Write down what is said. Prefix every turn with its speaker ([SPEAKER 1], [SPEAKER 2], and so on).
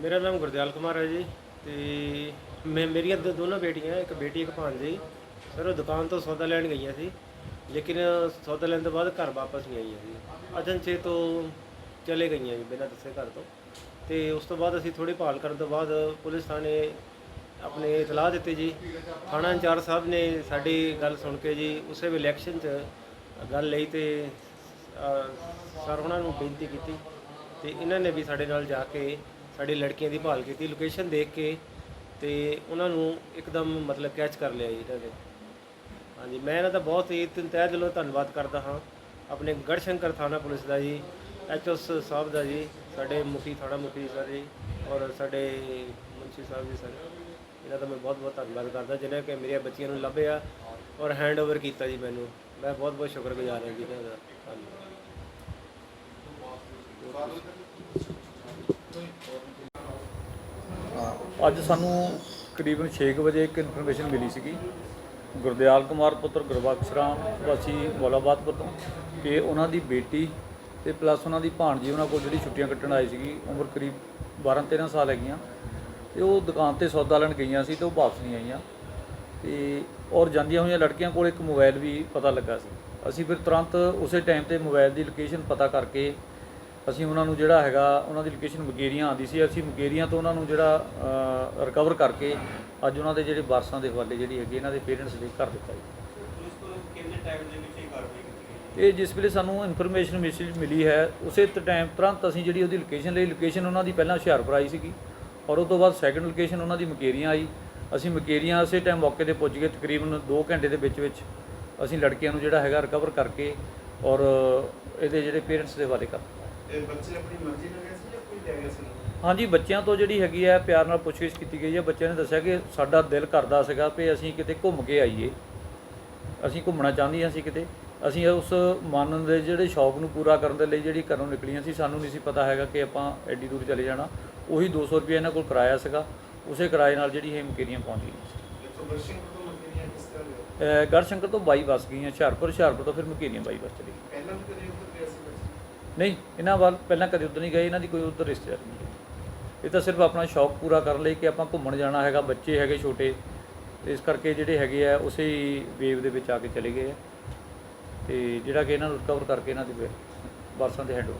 [SPEAKER 1] ਮੇਰਾ ਨਾਮ ਗੁਰਦਿਆਲ ਕੁਮਾਰ ਹੈ ਜੀ ਤੇ ਮੈਂ ਮੇਰੀਆਂ ਦੋ- ਦੋਨੋਂ ਬੇਟੀਆਂ ਇੱਕ ਬੇਟੀ ਇੱਕ ਭਾਂਜੀ ਸਰ ਉਹ ਦੁਕਾਨ ਤੋਂ ਸੌਦਾ ਲੈਣ ਗਈਆਂ ਸੀ ਲੇਕਿਨ ਸੌਦਾ ਲੈਣ ਤੋਂ ਬਾਅਦ ਘਰ ਵਾਪਸ ਨਹੀਂ ਆਈਆਂ ਸੀ ਅਚਨਚੇ ਤੋਂ ਚਲੇ ਗਈਆਂ ਜੀ ਬਿਨਾਂ ਦੱਸੇ ਘਰ ਤੋਂ। ਤੇ ਉਸ ਤੋਂ ਬਾਅਦ ਅਸੀਂ ਥੋੜੀ ਭਾਲ ਕਰਨ ਤੋਂ ਬਾਅਦ ਪੁਲਿਸ ਥਾਣੇ ਆਪਣੇ ਇਤਲਾਹ ਦਿੱਤੀ ਜੀ। ਥਾਣਾ ਇੰਚਾਰਜ ਸਾਹਿਬ ਨੇ ਸਾਡੀ ਗੱਲ ਸੁਣ ਕੇ ਜੀ ਉਸੇ ਵੇਲੇ ਇਲੈਕਸ਼ਨ 'ਚ ਗੱਲ ਲਈ ਤੇ ਅਹ, ਸਰ ਉਹਨਾਂ ਨੂੰ ਬੇਨਤੀ ਕੀਤੀ। ਤੇ ਇਹਨਾਂ ਨੇ ਵੀ ਸਾਡੇ ਨਾਲ ਜਾ ਕੇ ਸਾਡੀ ਲੜਕੀਆਂ ਦੀ ਭਾਲ ਕੀਤੀ ਲੋਕੇਸ਼ਨ ਦੇਖ ਕੇ ਤੇ ਉਹਨਾਂ ਨੂੰ ਇੱਕਦਮ ਮਤਲਬ ਕੈਚ ਕਰ ਲਿਆ ਜੀ ਇਹਨਾਂ ਨੇ। ਹਾਂਜੀ, ਮੈਂ ਇਹਨਾਂ ਦਾ ਬਹੁਤ ਹੀ ਤਿੰਨ ਤਹਿ ਦਿਲੋਂ ਧੰਨਵਾਦ ਕਰਦਾ ਹਾਂ। ਆਪਣੇ ਗੜਸ਼ੰਕਰ ਥਾਣਾ ਪੁਲਿਸ ਦਾ ਜੀ ਐਚਓਸ ਸਾਹਿਬ ਦਾ ਜੀ, ਸਾਡੇ ਮੁਖੀ ਥਾਣਾ ਮੁਖੀ ਸਰ ਜੀ ਔਰ ਸਾਡੇ ਮੁਨਸ਼ੀ ਸਾਹਿਬ ਜੀ ਸਰ। ਇਹਨਾਂ ਦਾ ਮੈਂ ਬਹੁਤ ਬਹੁਤ ਧੰਨਵਾਦ ਕਰਦਾ ਜਿਨ੍ਹਾਂ ਕਿ ਮੇਰੀਆਂ ਬੱਚੀਆਂ ਨੂੰ ਲੱਭਿਆ ਔਰ ਹੈਂਡ ਓਵਰ ਕੀਤਾ ਜੀ ਮੈਨੂੰ। ਮੈਂ ਬਹੁਤ ਬਹੁਤ ਸ਼ੁਕਰਗੁਜ਼ਾਰ ਹਾਂ ਜੀ ਇਹਨਾਂ ਦਾ। ਧੰਨਵਾਦ।
[SPEAKER 2] ਅੱਜ ਸਾਨੂੰ ਕਰੀਬਨ 6 ਵਜੇ ਇੱਕ ਇਨਫੋਰਮੇਸ਼ਨ ਮਿਲੀ ਸੀਗੀ। ਗੁਰਦਿਆਲ ਕੁਮਾਰ ਪੁੱਤਰ ਗੁਰਬਖਸ਼ ਰਾਮ ਵਾਸੀ ਮੌਲਾਬਾਦਪੁਰ ਤੋਂ ਕਿ ਉਹਨਾਂ ਦੀ ਬੇਟੀ ਤੇ ਪਲੱਸ ਉਹਨਾਂ ਦੀ ਭਾਣਜੀ ਉਹਨਾਂ ਕੋਲ ਜਿਹੜੀ ਛੁੱਟੀਆਂ ਕੱਟਣ ਆਈ ਸੀਗੀ, ਉਮਰ ਕਰੀਬ 12 13 ਸਾਲ ਹੈਗੀਆਂ। ਤੇ ਉਹ ਦੁਕਾਨ ਤੇ ਸੌਦਾ ਲੈਣ ਗਈਆਂ ਸੀ ਤੇ ਉਹ ਵਾਪਸ ਨਹੀਂ ਆਈਆਂ। ਤੇ ਔਰ ਜਾਂਦੀਆਂ ਹੋਈਆਂ ਲੜਕੀਆਂ ਕੋਲ ਇੱਕ ਮੋਬਾਈਲ ਵੀ ਪਤਾ ਲੱਗਾ ਸੀ। ਅਸੀਂ ਫਿਰ ਤੁਰੰਤ ਉਸੇ ਟਾਈਮ ਤੇ ਮੋਬਾਈਲ ਦੀ ਲੋਕੇਸ਼ਨ ਪਤਾ ਕਰਕੇ ਅਸੀਂ ਉਹਨਾਂ ਨੂੰ ਜਿਹੜਾ ਹੈਗਾ ਉਹਨਾਂ ਦੀ ਲੋਕੇਸ਼ਨ ਮਗੇਰੀਆਂ ਆਂਦੀ ਸੀ। ਅਸੀਂ ਮਗੇਰੀਆਂ ਤੋਂ ਉਹਨਾਂ ਨੂੰ ਜਿਹੜਾ ਰਿਕਵਰ ਕਰਕੇ ਅੱਜ ਉਹਨਾਂ ਦੇ ਜਿਹੜੇ ਵਾਰਸਾਂ ਦੇ ਹਵਾਲੇ ਜਿਹੜੀ ਹੈਗੀ ਇਹਨਾਂ ਦੇ ਪੇਰੈਂਟਸ ਦੇ ਕਰ ਦਿੱਤਾ ਜੀ। ਇਹ ਜਿਸ ਵੇਲੇ ਸਾਨੂੰ ਇਨਫੋਰਮੇਸ਼ਨ ਮੈਸੇਜ ਮਿਲੀ ਹੈ ਉਸੇ ਟਾਈਮ ਤੁਰੰਤ ਅਸੀਂ ਜਿਹੜੀ ਉਹਦੀ ਲੋਕੇਸ਼ਨ ਲਈ ਲੋਕੇਸ਼ਨ ਉਹਨਾਂ ਦੀ ਪਹਿਲਾਂ ਹੁਸ਼ਿਆਰਪੁਰ ਆਈ ਸੀਗੀ। ਔਰ ਉਸ ਤੋਂ ਬਾਅਦ ਸੈਕੰਡ ਲੋਕੇਸ਼ਨ ਉਹਨਾਂ ਦੀ ਮਕੇਰੀਆਂ ਆਈ। ਅਸੀਂ ਮਕੇਰੀਆਂ ਉਸੇ ਟਾਈਮ ਮੌਕੇ ਤੇ ਪੁੱਜ ਗਏ ਤਕਰੀਬਨ 2 ਘੰਟੇ ਦੇ ਵਿੱਚ ਵਿੱਚ ਅਸੀਂ ਲੜਕੀਆਂ ਨੂੰ ਜਿਹੜਾ ਹੈਗਾ ਰਿਕਵਰ ਕਰਕੇ ਔਰ ਇਹਦੇ ਜਿਹੜੇ ਪੇਰੈਂਟਸ ਦੇ ਹਵਾਲੇ ਕਰ ਦਿੱਤਾ।
[SPEAKER 3] ਇਹ ਬੱਚੇ ਆਪਣੀ ਮਰਜ਼ੀ ਨਾਲ ਗਏ ਸੀ ਜਾਂ ਕੋਈ ਲੈ ਗਿਆ ਸੀ?
[SPEAKER 2] ਹਾਂਜੀ ਬੱਚਿਆਂ ਤੋਂ ਜਿਹੜੀ ਹੈਗੀ ਹੈ ਪਿਆਰ ਨਾਲ ਪੁੱਛਗਿੱਛ ਕੀਤੀ ਗਈ ਹੈ। ਬੱਚਿਆਂ ਨੇ ਦੱਸਿਆ ਕਿ ਸਾਡਾ ਦਿਲ ਕਰਦਾ ਸੀਗਾ ਵੀ ਅਸੀਂ ਕਿਤੇ ਘੁੰਮ ਕੇ ਆਈਏ। ਅਸੀਂ ਘੁੰਮਣਾ ਚਾਹੁੰਦੀਆਂ ਸੀ ਕਿਤੇ। ਅਸੀਂ ਉਸ ਮਨ ਦੇ ਜਿਹੜੇ ਸ਼ੌਕ ਨੂੰ ਪੂਰਾ ਕਰਨ ਦੇ ਲਈ ਜਿਹੜੀ ਘਰੋਂ ਨਿਕਲੀਆਂ ਸੀ ਸਾਨੂੰ ਨਹੀਂ ਸੀ ਪਤਾ ਹੈਗਾ ਕਿ ਆਪਾਂ ਐਡੀ ਦੂਰ ਚਲੇ ਜਾਣਾ। ਉਹੀ 200 ਰੁਪਏ ਇਹਨਾਂ ਕੋਲ ਕਿਰਾਇਆ ਸੀਗਾ। ਉਸੇ ਕਿਰਾਏ ਨਾਲ ਜਿਹੜੀ ਇਹ ਮਕੇਰੀਆਂ ਪਹੁੰਚ ਗਈਆਂ ਸੀ। ਗੜਸ਼ੰਕਰ ਤੋਂ ਬਾਈ ਬੱਸ ਗਈਆਂ। ਹੁਸ਼ਿਆਰਪੁਰ ਹੁਸ਼ਿਆਰਪੁਰ ਤੋਂ ਫਿਰ ਮਕੇਰੀਆਂ ਬਾਈ ਬੱਸ ਚਲੀ ਗਈ
[SPEAKER 3] ਪਹਿਲਾਂ ਵੀ ਕਦੇ ਉੱਧਰ ਗਏ ਸੀ ਬੱਚੇ
[SPEAKER 2] ਨਹੀਂ, ਇਹਨਾਂ ਵੱਲ ਪਹਿਲਾਂ ਕਦੇ ਉੱਧਰ ਨਹੀਂ ਗਏ, ਇਹਨਾਂ ਦੀ ਕੋਈ ਉੱਧਰ ਰਿਸ਼ਤੇਦਾਰ ਨਹੀਂ ਇਹ ਤਾਂ ਸਿਰਫ ਆਪਣਾ ਸ਼ੌਕ ਪੂਰਾ ਕਰਨ ਲਈ ਕਿ ਆਪਾਂ ਘੁੰਮਣ ਜਾਣਾ ਹੈਗਾ, ਬੱਚੇ ਹੈਗੇ ਛੋਟੇ, ਇਸ ਕਰਕੇ ਜਿਹੜੇ ਹੈਗੇ ਆ, ਉਸੇ ਵੇਵ ਦੇ ਵਿੱਚ ਆ ਕੇ ਚਲੇ ਗਏ ਆ। ਤੇ ਜਿਹੜਾ ਕਿ ਇਹਨਾਂ ਨੂੰ ਰਿਕਵਰ ਕਰਕੇ ਇਹਨਾਂ ਦੇ ਵਾਰਸਾਂ ਦੇ ਹੈਂਡ